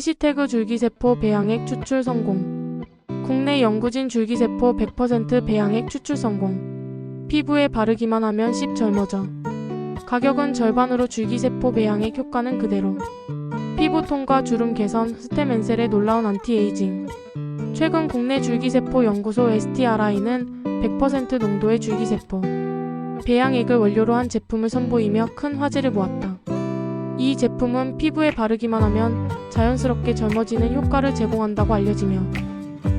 해시태그 줄기세포 배양액 추출 성공. 국내 연구진 줄기세포 100% 배양액 추출 성공. 피부에 바르기만 하면 씹 젊어져. 가격은 절반으로 줄기세포 배양액 효과는 그대로. 피부톤과 주름 개선, 스테멘셀의 놀라운 안티에이징. 최근 국내 줄기세포 연구소 STRI는 100% 농도의 줄기세포 배양액을 원료로 한 제품을 선보이며 큰 화제를 모았다. 이 제품은 피부에 바르기만 하면 자연스럽게 젊어지는 효과를 제공한다고 알려지며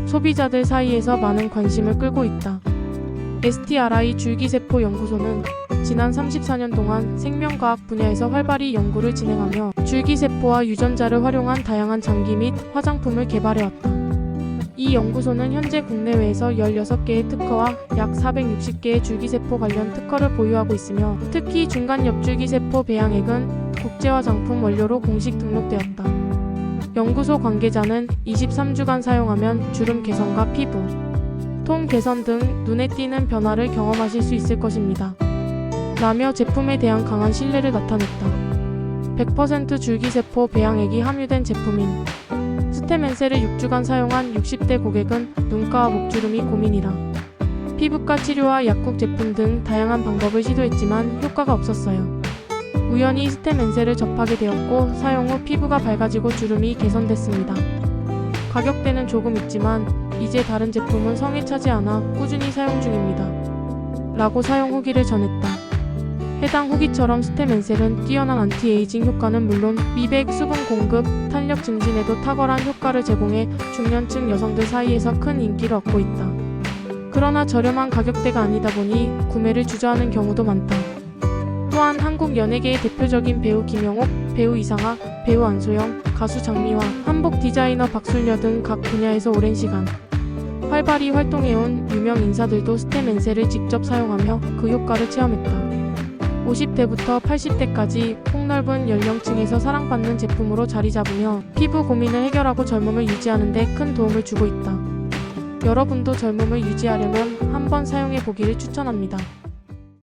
소비자들 사이에서 많은 관심을 끌고 있다. STRI 줄기세포 연구소는 지난 34년 동안 생명과학 분야에서 활발히 연구를 진행하며 줄기세포와 유전자를 활용한 다양한 장기 및 화장품을 개발해왔다. 이 연구소는 현재 국내외에서 16개의 특허와 약 460개의 줄기세포 관련 특허를 보유하고 있으며 특히 중간 옆줄기세포 배양액은 국제화 장품 원료로 공식 등록되었다. 연구소 관계자는 23주간 사용하면 주름 개선과 피부, 톤 개선 등 눈에 띄는 변화를 경험하실 수 있을 것입니다. 라며 제품에 대한 강한 신뢰를 나타냈다. 100% 줄기세포 배양액이 함유된 제품인 스테멘셀을 6주간 사용한 60대 고객은 눈가와 목주름이 고민이라 피부과 치료와 약국 제품 등 다양한 방법을 시도했지만 효과가 없었어요. 우연히 스테멘셀을 접하게 되었고 사용 후 피부가 밝아지고 주름이 개선됐습니다. 가격대는 조금 있지만 이제 다른 제품은 성에 차지 않아 꾸준히 사용 중입니다. 라고 사용 후기를 전했다. 해당 후기처럼 스테멘셀은 뛰어난 안티에이징 효과는 물론 미백, 수분 공급, 탄력 증진에도 탁월한 효과를 제공해 중년층 여성들 사이에서 큰 인기를 얻고 있다. 그러나 저렴한 가격대가 아니다 보니 구매를 주저하는 경우도 많다. 또한 한국 연예계의 대표적인 배우 김영옥, 배우 이상아, 배우 안소영, 가수 장미화, 한복 디자이너 박순려 등 각 분야에서 오랜 시간 활발히 활동해온 유명 인사들도 스테멘셀을 직접 사용하며 그 효과를 체험했다. 50대부터 80대까지 폭넓은 연령층에서 사랑받는 제품으로 자리 잡으며 피부 고민을 해결하고 젊음을 유지하는 데 큰 도움을 주고 있다. 여러분도 젊음을 유지하려면 한번 사용해 보기를 추천합니다.